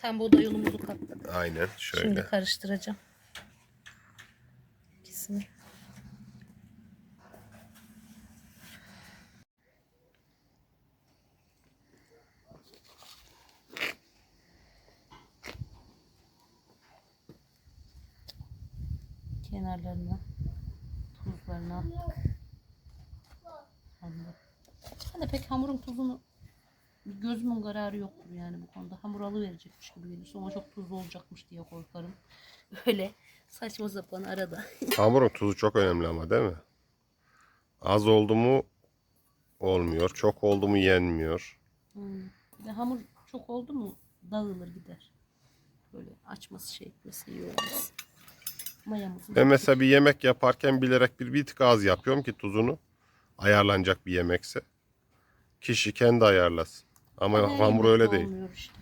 Tam buğday unumuzu katladık. Aynen şöyle. Şimdi karıştıracağım. İkisini. Kenarlarına tuzlarını attık. Ben de pek hamurun tuzunu gözümün kararı yoktur yani bu konuda. Hamur alıverecekmiş gibi gelir. Sonra çok tuzlu olacakmış diye korkarım. Öyle saçma sapan arada. Hamurun tuzu çok önemli ama değil mi? Az oldu mu olmuyor. Çok oldu mu yenmiyor. Hmm. Bir de hamur çok oldu mu dağılır gider. Böyle açması şey etmesi iyi olmaz. Mayamızı Ben mesela bir yemek yaparken bilerek bir, bir tık az yapıyorum ki tuzunu. Ayarlanacak bir yemekse. Kişi kendi ayarlasın. Ama Her hamur öyle değil. olmuyor işte.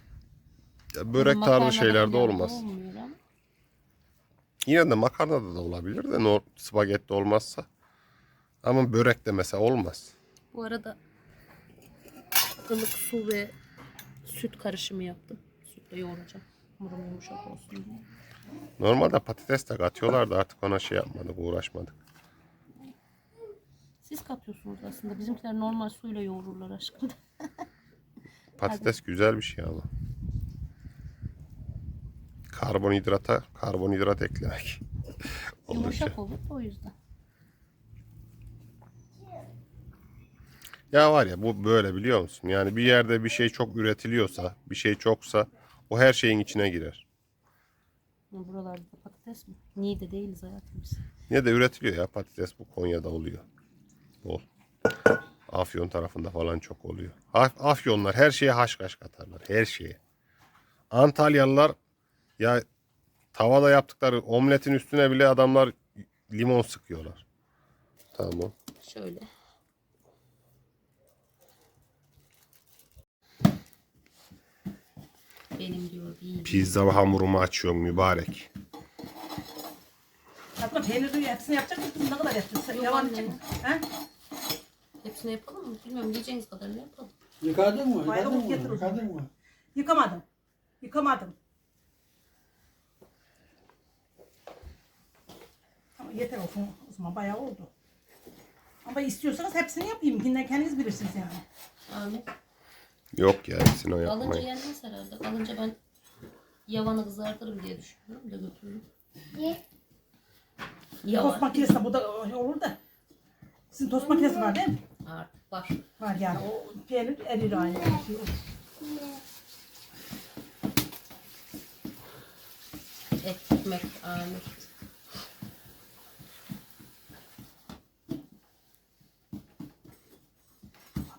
Ya börek tarzı şeylerde olmaz. Olmuyor ama. Yine de makarnada da olabilir de no, spagetti olmazsa. Ama börek de mesela olmaz. Bu arada ılık su ve süt karışımı yaptım. Sütle yoğuracağım. Hamurum yumuşak olsun diye. Normalde patates de katıyorlar da artık ona şey yapmadık, uğraşmadık. Siz katıyorsunuz aslında. Bizimkiler normal suyla yoğururlar aşkım. Patates güzel bir şey ama. Karbonhidrata karbonhidrat eklemek. Yumuşak olur o yüzden. Ya var ya bu böyle biliyor musun? Yani bir yerde bir şey çok üretiliyorsa, bir şey çoksa o her şeyin içine girer. Ya Buralarda da patates mi? Niğde değiliz hayatım biz. Yine de üretiliyor ya patates bu Konya'da oluyor. Bol. Afyon tarafında falan çok oluyor. Af- Afyonlar her şeye haşhaş katarlar. Her şeye. Antalyalılar ya tavada yaptıkları omletin üstüne bile adamlar limon sıkıyorlar. Tamam. Şöyle. Benim diyor bir Pizza hamurumu açıyorum mübarek. Fatma peynirli hepsini yapacak mısın? Ne kadar yapacaksın? Yok Yavan anne. edecek misin? He? Hepsini yapalım mı? Bilmiyorum yiyeceğiniz kadarını yapalım. Yıkadın mı? Bayağı Yıkadın mı? getir o zaman. Yıkadın mı? Yıkamadım. Yıkamadım. Ama yeter olsun o zaman bayağı oldu. Ama istiyorsanız hepsini yapayım. Yine kendiniz bilirsiniz yani. Amin. Yok ya hepsini o Alınca yapmayın. yenmez herhalde. Alınca ben yavanı kızartırım diye düşünüyorum da götürürüm. Yavan. Tost makinesi bu da olur da. Sizin tost makinesi var değil mi? Artık var. Var yani. O peynir erir aynı. Ekmek, amin.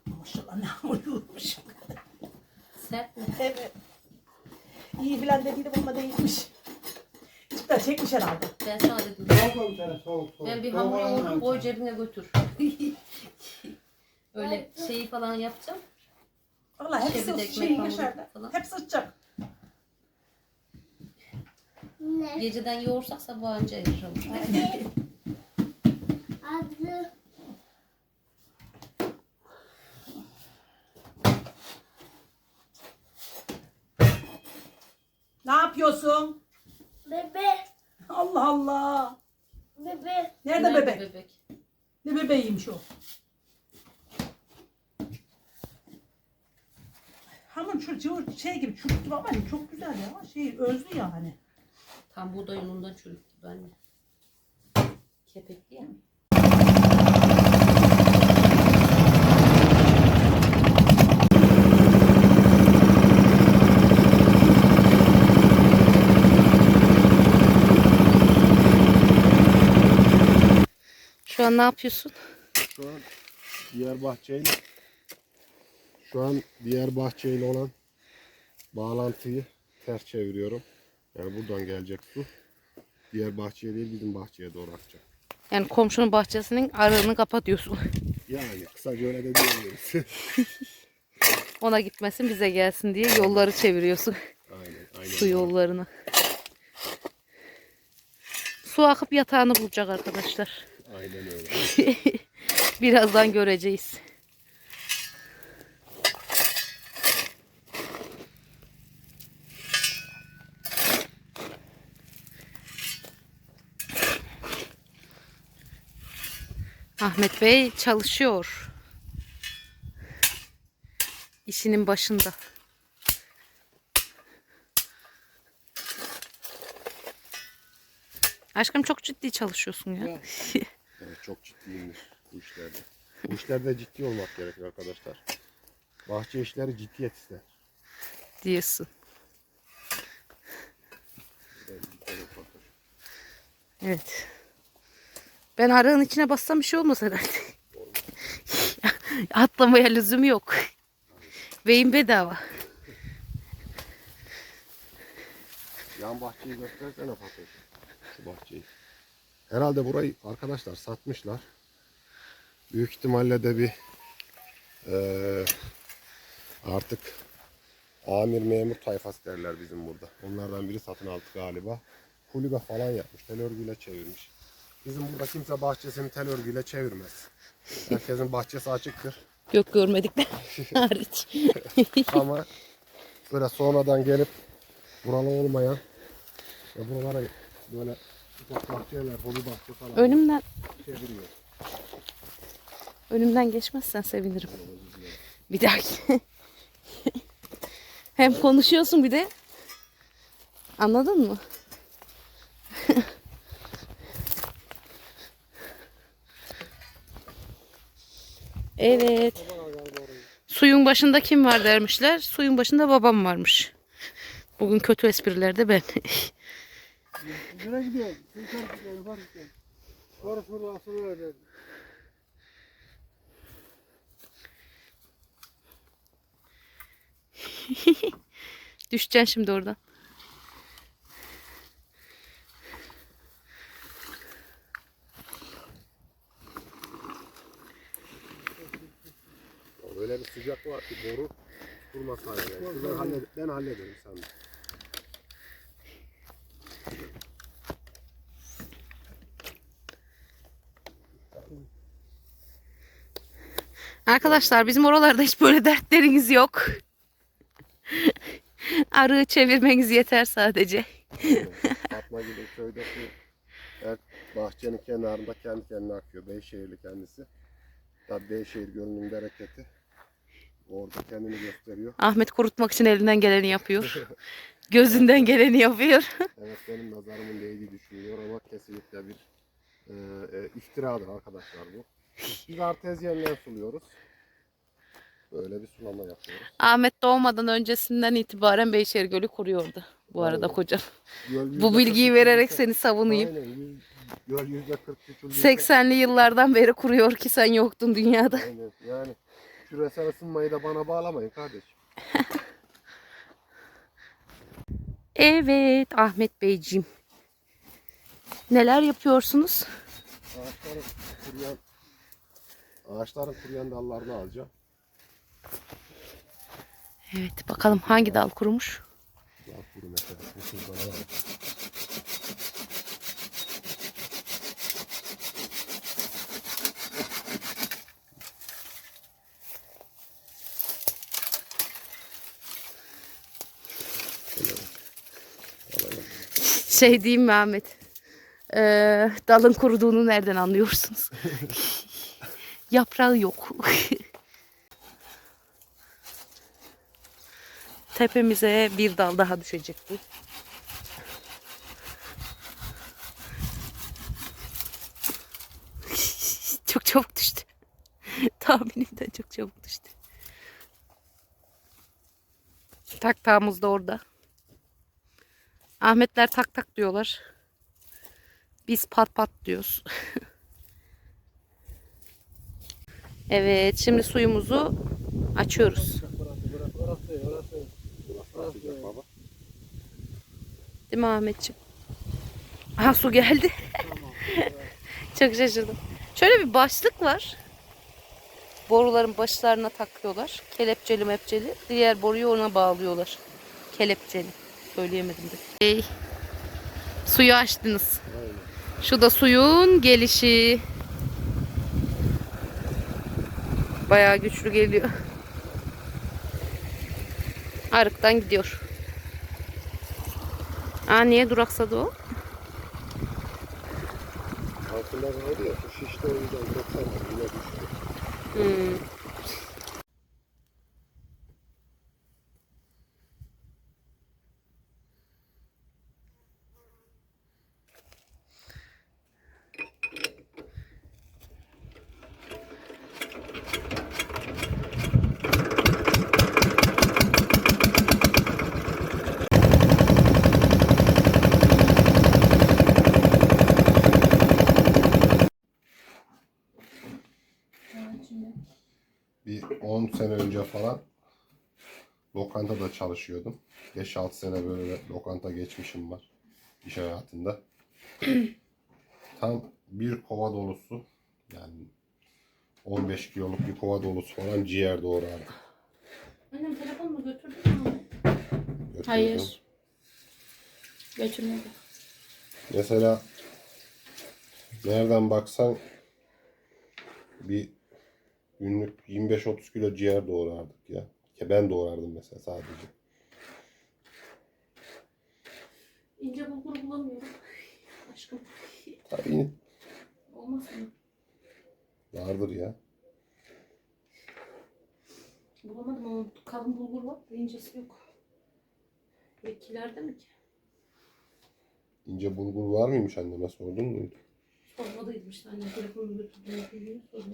Maşallah ne hamurluymuş. Sert mi? Evet. İyi filan dediydim ama değilmiş. Çıktı çekmiş herhalde. Ben sana dedim. Soğuk ol bir tane soğuk soğuk. Ben bir hamur yoğurup koy cebine götür. Öyle şeyi falan yapacağım. Valla hepsi ekmek hamuru yaşardı. falan. Hepsi sıcak. Ne? Geceden yoğursak sabah anca erir hamur. Adı. Ne yapıyorsun? Bebe. Allah Allah. Bebe. Nerede, bebek? bebek? Ne bebeğiymiş o? Hamur şu cıvır şey gibi çürük gibi ama çok güzel ya. Şey özlü yani. Tam buğday unundan çürük gibi anne. Kepekli ya. Şu an ne yapıyorsun? Şu an diğer bahçeyle şu an diğer bahçeyle olan bağlantıyı ters çeviriyorum. Yani buradan gelecek su diğer bahçeye değil bizim bahçeye doğru akacak. Yani komşunun bahçesinin aralığını kapatıyorsun. Yani kısaca öyle de diyebiliriz. Ona gitmesin bize gelsin diye yolları çeviriyorsun. aynen, aynen. Su yollarını. Su akıp yatağını bulacak arkadaşlar. Aynen öyle. Birazdan göreceğiz. Ahmet Bey çalışıyor. İşinin başında. Aşkım çok ciddi çalışıyorsun ya. Evet, çok ciddiyimdir bu işlerde. Bu işlerde ciddi olmak gerekiyor arkadaşlar. Bahçe işleri ciddiyet ister. Diyorsun. Evet. Ben arığın içine bassam bir şey olmaz herhalde. Atlamaya lüzum yok. Beyin bedava. Yan bahçeyi göstersene Fatoş. Şu bahçeyi. Herhalde burayı arkadaşlar satmışlar. Büyük ihtimalle de bir eee, artık amir memur tayfası derler bizim burada. Onlardan biri satın aldı galiba. Kulübe falan yapmış. Tel örgüyle çevirmiş. Bizim burada kimse bahçesini tel örgüyle çevirmez. Herkesin bahçesi açıktır. Yok görmedikler hariç. Ama böyle sonradan gelip buralı olmayan ve buralara böyle ufak bahçeler, hobi bahçe falan Önümden çeviriyor. önümden geçmezsen sevinirim. Bir dahaki. Hem konuşuyorsun bir de. Anladın mı? Evet. Suyun başında kim var dermişler. Suyun başında babam varmış. Bugün kötü esprilerde ben. Nereye gidiyorsun? Düşeceksin şimdi oradan. Öyle bir sıcak var ki boru durmaz hale geldi. Ben, halled ben hallederim sandım. Arkadaşlar bizim oralarda hiç böyle dertleriniz yok. Arığı çevirmeniz yeter sadece. Fatma gibi köydeki her bahçenin kenarında kendi kendine akıyor. Beyşehirli kendisi. Tabi Beyşehir Gölü'nün bereketi. Orada kendini gösteriyor. Ahmet kurutmak için elinden geleni yapıyor. Gözünden geleni yapıyor. Evet benim nazarımın değdiği düşünülüyor ama kesinlikle bir e, e, iftiradır arkadaşlar bu. Biz artezyenle suluyoruz. Böyle bir sulama yapıyoruz. Ahmet doğmadan öncesinden itibaren Beyşehir Gölü kuruyordu. Bu arada Aynen. kocam. Göl Bu bilgiyi vererek seni savunayım. Aynen. Göl yüzde kırk küçüldüyse- 80'li yıllardan beri kuruyor ki sen yoktun dünyada. Aynen. Yani küresel ısınmayı da bana bağlamayın kardeşim. Evet Ahmet Beyciğim. Neler yapıyorsunuz? Ağaçların kuruyan ağaçların kuruyan dallarını alacağım. Evet bakalım hangi dal kurumuş? Dal kuru mesela. Bu Şey diyeyim mi Ahmet? Ee, dalın kuruduğunu nereden anlıyorsunuz? Yaprağı yok. Tepemize bir dal daha düşecekti. çok çabuk düştü. Tahminimden çok çabuk düştü. Taktağımız da orada. Ahmetler tak tak diyorlar. Biz pat pat diyoruz. evet şimdi suyumuzu açıyoruz. Değil mi Ahmetciğim? Aha su geldi. Çok şaşırdım. Şöyle bir başlık var. Boruların başlarına takıyorlar. Kelepçeli mepçeli. Diğer boruyu ona bağlıyorlar. Kelepçeli. Söyleyemedim de. Hey, suyu açtınız. Aynen. Şu da suyun gelişi. Bayağı güçlü geliyor. Arıktan gidiyor. Aa niye duraksadı o? Altında kaldı ya şu şişte o yüzden yine düştü. Hmm. Bir 10 sene önce falan lokantada çalışıyordum. 5-6 sene böyle lokanta geçmişim var iş hayatında. Tam bir kova dolusu yani 15 kiloluk bir kova dolusu falan ciğer doğrardım. Annem telefonumu götürdün mü? Götürdüm. Hayır. Götürmedi. Mesela nereden baksan bir günlük 25-30 kilo ciğer doğrardık ya. Ki ben doğrardım mesela sadece. İnce bulgur bulamıyorum. Aşkım. Tabii Olmaz mı? vardır ya. Bulamadım ama kalın bulgur var incesi yok. Bekilerde mi ki? İnce bulgur var mıymış anneme sordun muydu? Sormadıydım işte anne telefonumu götürdüğünü. Sordum.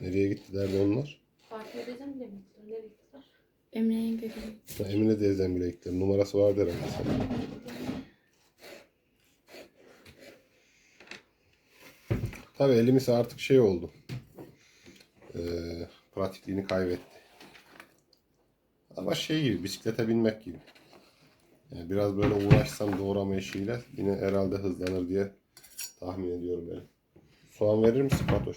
Nereye gittilerdi onlar? Fatih teyzem bile mi? Nereye gittiler? Emre'nin bebeği. Ha, Emine teyzem bile gittiler. Numarası vardı herhalde senin. Tabii elimiz artık şey oldu. Ee, pratikliğini kaybetti. Ama şey gibi bisiklete binmek gibi. Yani biraz böyle uğraşsam doğrama işiyle yine herhalde hızlanır diye tahmin ediyorum yani. Soğan verir misin Fatoş?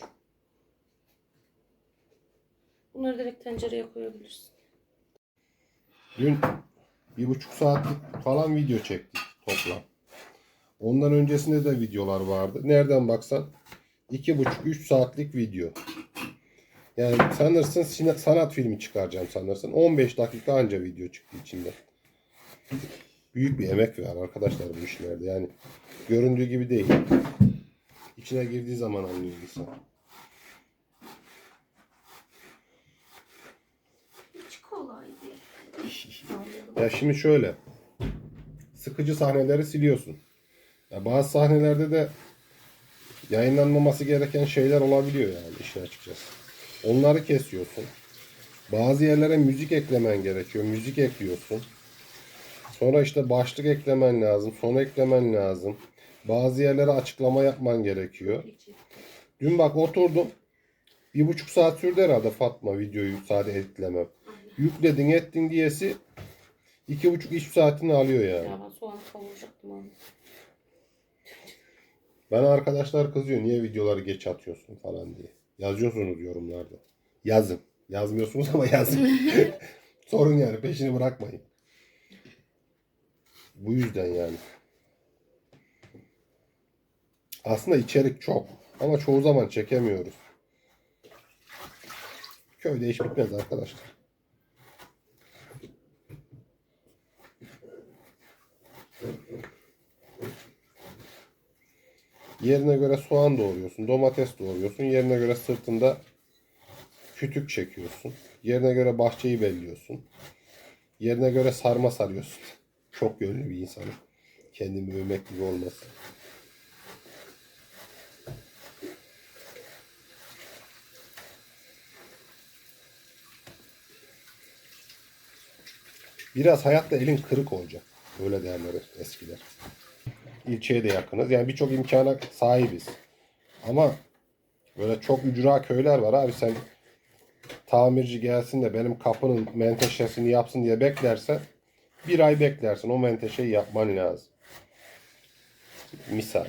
Bunları direkt tencereye koyabilirsin. Dün bir buçuk saatlik falan video çektik toplam. Ondan öncesinde de videolar vardı. Nereden baksan iki buçuk üç saatlik video. Yani sanırsın sanat filmi çıkaracağım sanırsın. 15 dakika anca video çıktı içinde. Büyük bir emek var arkadaşlar bu işlerde. Yani göründüğü gibi değil. İçine girdiği zaman anlıyor insan. Hiç kolaydı. Ya şimdi şöyle. Sıkıcı sahneleri siliyorsun. Ya bazı sahnelerde de yayınlanmaması gereken şeyler olabiliyor yani işin açıkçası. Onları kesiyorsun. Bazı yerlere müzik eklemen gerekiyor. Müzik ekliyorsun. Sonra işte başlık eklemen lazım. Son eklemen lazım. Bazı yerlere açıklama yapman gerekiyor. Dün bak oturdum. Bir buçuk saat sürdü herhalde Fatma videoyu sadece editlemem. Yükledin ettin diyesi iki buçuk iş saatini alıyor yani. Ya ben soğanı kavuracaktım abi. Bana arkadaşlar kızıyor niye videoları geç atıyorsun falan diye. Yazıyorsunuz yorumlarda. Yazın. Yazmıyorsunuz ama yazın. Sorun yani peşini bırakmayın. Bu yüzden yani. Aslında içerik çok. Ama çoğu zaman çekemiyoruz. Köyde iş bitmez arkadaşlar. Yerine göre soğan doğruyorsun, domates doğruyorsun. Yerine göre sırtında kütük çekiyorsun. Yerine göre bahçeyi belliyorsun. Yerine göre sarma sarıyorsun. Çok yönlü bir insanım. Kendimi övmek gibi olmasın. Biraz hayatta elin kırık olacak. Öyle derler eskiler. İlçeye de yakınız. Yani birçok imkana sahibiz. Ama böyle çok ücra köyler var abi sen tamirci gelsin de benim kapının menteşesini yapsın diye beklersen bir ay beklersin. O menteşeyi yapman lazım. Misal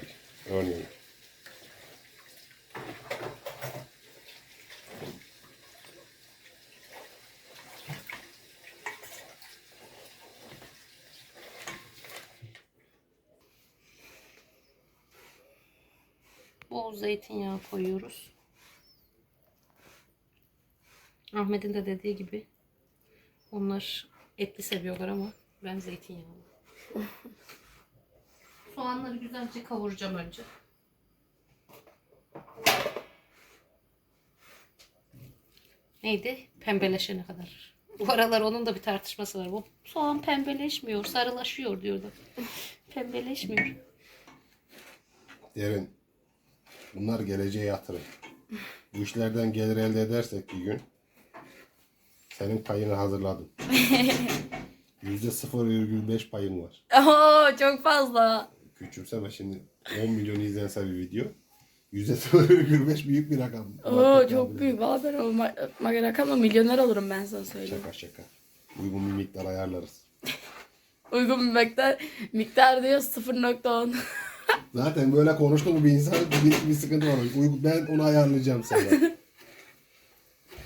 örneğin. Bol zeytinyağı koyuyoruz. Ahmet'in de dediği gibi onlar etli seviyorlar ama ben zeytinyağlı. Soğanları güzelce kavuracağım önce. Neydi? Pembeleşene kadar. Bu aralar onun da bir tartışması var. Bu soğan pembeleşmiyor, sarılaşıyor diyordu. Pembeleşmiyor. Derin. Bunlar geleceğe yatırım. Bu işlerden gelir elde edersek bir gün senin payını hazırladım. Yüzde 0,5 payın var. Oo çok fazla. Küçümseme şimdi 10 milyon izlense bir video. Yüzde 0,5 büyük bir rakam. Oo çok büyük. Valla ben o ma- ma- rakamla milyoner olurum ben sana söyleyeyim. Şaka şaka. Uygun bir miktar ayarlarız. Uygun bir miktar, miktar diyor 0.10. Zaten böyle konuştu mu bir insan bir, bir sıkıntı var. Ben onu ayarlayacağım sana.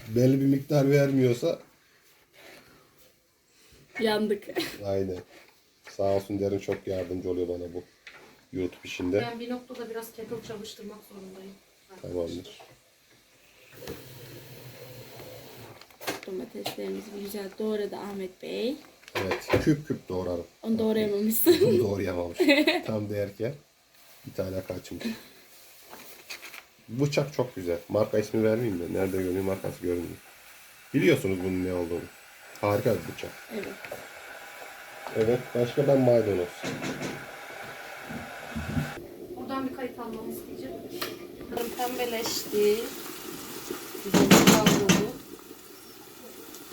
Belli bir miktar vermiyorsa Yandık. aynen. Sağ olsun Derin çok yardımcı oluyor bana bu YouTube işinde. Ben bir noktada biraz kettle çalıştırmak zorundayım. Tamamdır. Domateslerimizi güzel doğradı Ahmet Bey. Evet küp küp doğrarım. Onu doğrayamamışsın. Doğrayamamış. Tam derken tane kaçmış. Bıçak çok güzel. Marka ismi vermeyeyim de. Nerede görünüyor markası görünüyor. Biliyorsunuz bunun ne olduğunu. Harika bir bıçak. evet. Evet. Başka ben maydanoz. Buradan bir kayıt almamı isteyeceğim. Pembeleşti.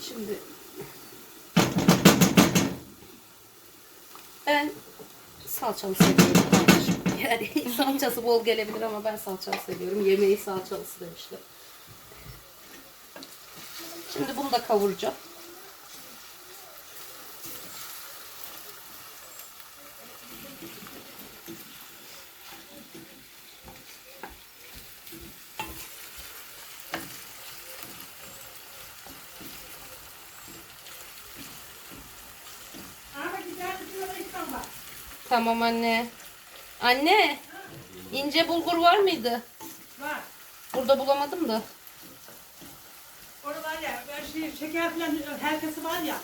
Şimdi ben salçalı seviyorum. Yani salçası bol gelebilir ama ben salçalı seviyorum. Yemeği salçalısı demişler. Şimdi bunu da kavuracağım. İstanbul. Tamam anne. Anne, ince bulgur var mıydı? Var. Burada bulamadım da. Orada var ya, ben şey, şeker falan herkesi var ya,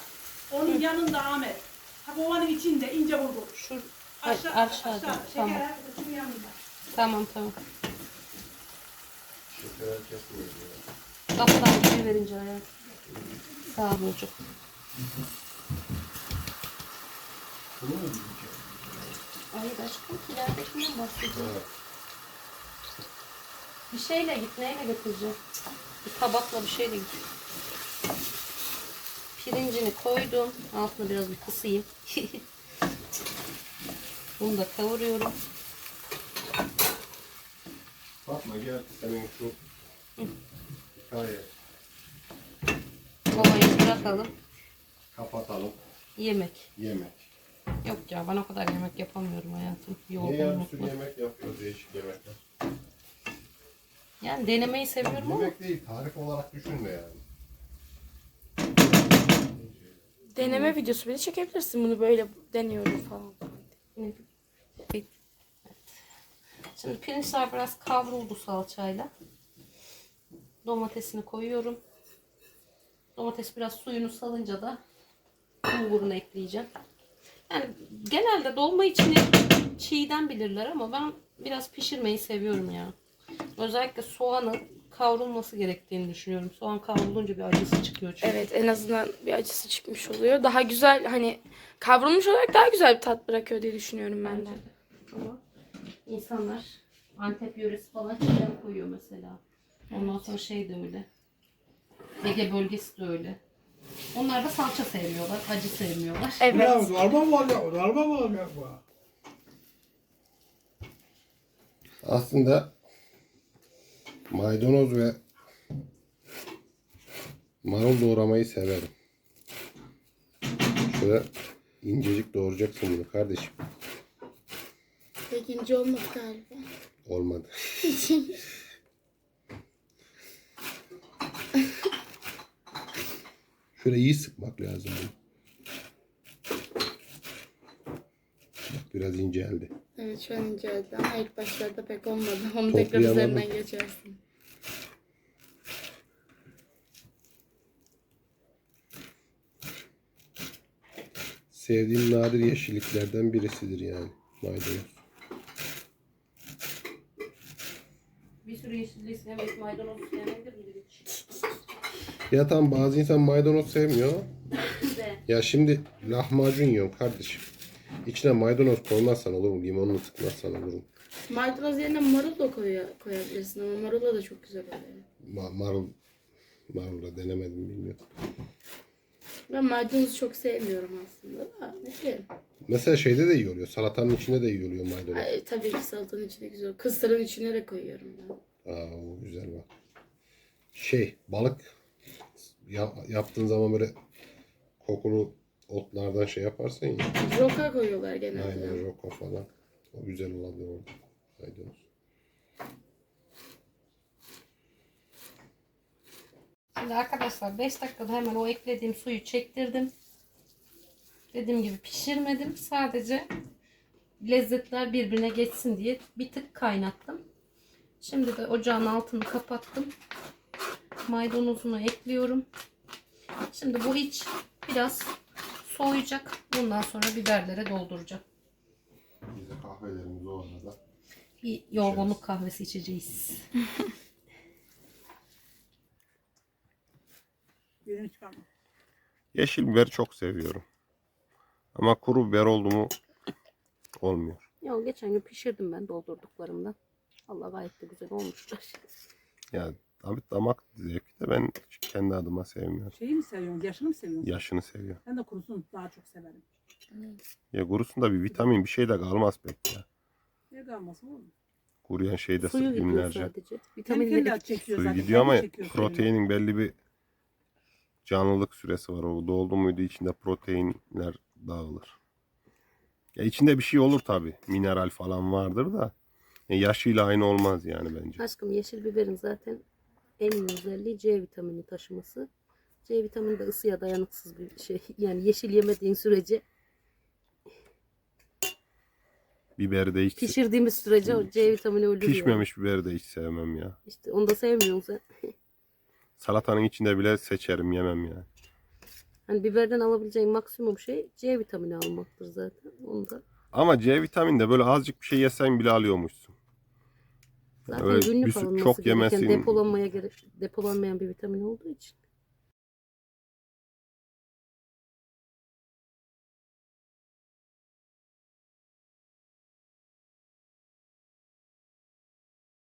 onun yanında Ahmet. Ha bu ovanın içinde ince bulgur. Şu Aşağı, aşağıda. aşağı, şeker Tamam. herkesinin yanında. Tamam tamam. Kaptan bir şey verince hayat. Sağ ol çocuk. Hayır aşkım ilerdekinden bahsediyorum. Bir şeyle git neyle götüreceğim? Bir tabakla bir şeyle git. Pirincini koydum. Altını biraz bir kısayım. Bunu da kavuruyorum. Fatma gel senin şu hikaye Kovayı bırakalım. kapatalım. Yemek. Yemek. Yok ya ben o kadar yemek yapamıyorum hayatım. Niye ya bir Yorgunluk sürü yemek yapıyoruz değişik yemekler. Yani denemeyi seviyorum ama Yemek değil tarif olarak düşünme yani. Deneme videosu bile çekebilirsin bunu böyle deniyorum falan. Evet. Şimdi pirinçler biraz kavruldu salçayla. Domatesini koyuyorum. Domates biraz suyunu salınca da bulgurunu ekleyeceğim. Yani genelde dolma içini çiğden bilirler ama ben biraz pişirmeyi seviyorum ya. Özellikle soğanın kavrulması gerektiğini düşünüyorum. Soğan kavrulunca bir acısı çıkıyor çünkü. Evet en azından bir acısı çıkmış oluyor. Daha güzel hani kavrulmuş olarak daha güzel bir tat bırakıyor diye düşünüyorum ben de. Ama insanlar Antep yöresi falan çiğdem koyuyor mesela. Ondan sonra şey de öyle. Ege bölgesi de öyle. Onlar da salça sevmiyorlar, acı sevmiyorlar. Evet. Ya darma mı olacak? Darma mı olacak bu? Aslında maydanoz ve marul doğramayı severim. Şöyle incecik doğrayacaksın bunu kardeşim. İkinci olmadı galiba. Olmadı. Şöyle iyi sıkmak lazım bunu. Bak biraz inceldi. Evet şu an inceldi ama ilk başlarda pek olmadı. Onu tekrar üzerinden geçersin. Sevdiğim nadir yeşilliklerden birisidir yani maydanoz. Bir sürü yeşilliği sevmek maydanoz sevmektir. Ya tam bazı insan maydanoz sevmiyor. Ya şimdi lahmacun yiyorum kardeşim. İçine maydanoz koymazsan olur mu? Limonunu sıkmazsan olur mu? Maydanoz yerine marul da koy, koyabilirsin ama marulla da çok güzel oluyor. Ma marul marulla denemedim bilmiyorum. Ben maydanozu çok sevmiyorum aslında da. Ne bileyim. Mesela şeyde de iyi oluyor. Salatanın içinde de iyi oluyor maydanoz. Ay, tabii ki salatanın içine güzel. Kısırın içine de koyuyorum ben. Aa o güzel bak. Şey balık ya- yaptığın zaman böyle kokulu otlardan şey yaparsın ya. Roka koyuyorlar genelde. Aynen roko falan. O güzel olabilir orada. Maydanoz. Şimdi arkadaşlar 5 dakikada hemen o eklediğim suyu çektirdim. Dediğim gibi pişirmedim. Sadece lezzetler birbirine geçsin diye bir tık kaynattım. Şimdi de ocağın altını kapattım. Maydanozunu ekliyorum. Şimdi bu iç biraz soğuyacak. Bundan sonra biberlere dolduracağım. Biz de kahvelerimizi o arada. Bir yorgunluk kahvesi içeceğiz. Birini çıkarma. Yeşil biberi çok seviyorum. Ama kuru biber oldu mu olmuyor. Ya geçen gün pişirdim ben doldurduklarımdan. Allah gayet de güzel olmuşlar. Ya abi damak zevki de ben kendi adıma sevmiyorum. Şeyi mi seviyorsun? Yaşını mı seviyorsun? Yaşını seviyorum. Ben de kurusunu daha çok severim. Ya kurusunda bir vitamin bir şey de kalmaz pek ya. Ne kalması oğlum? Kuruyan şeyde Suyu gidiyor günlerce. sadece. Vitaminleri çekiyor Suyu zaten. gidiyor ama kendi çekiyor suyunu. proteinin belli bir canlılık süresi var. O doldu muydu içinde proteinler dağılır. Ya içinde bir şey olur tabi. Mineral falan vardır da. Ya yaşıyla aynı olmaz yani bence. Aşkım yeşil biberin zaten en iyi özelliği C vitamini taşıması. C vitamini de ısıya dayanıksız bir şey. Yani yeşil yemediğin sürece Biberi de hiç pişirdiğimiz sürece o C vitamini ölür. pişmemiş biberi de hiç sevmem ya. Yani. İşte onu da sevmiyorsun sen. Salatanın içinde bile seçerim yemem yani. Hani biberden alabileceğin maksimum şey C vitamini almaktır zaten. Onu da Ama C vitamini de böyle azıcık bir şey yesen bile alıyormuşsun. Zaten Öyle günlük bir alınması çok gereken yemesin. depolanmaya gerek, depolanmayan bir vitamin olduğu için.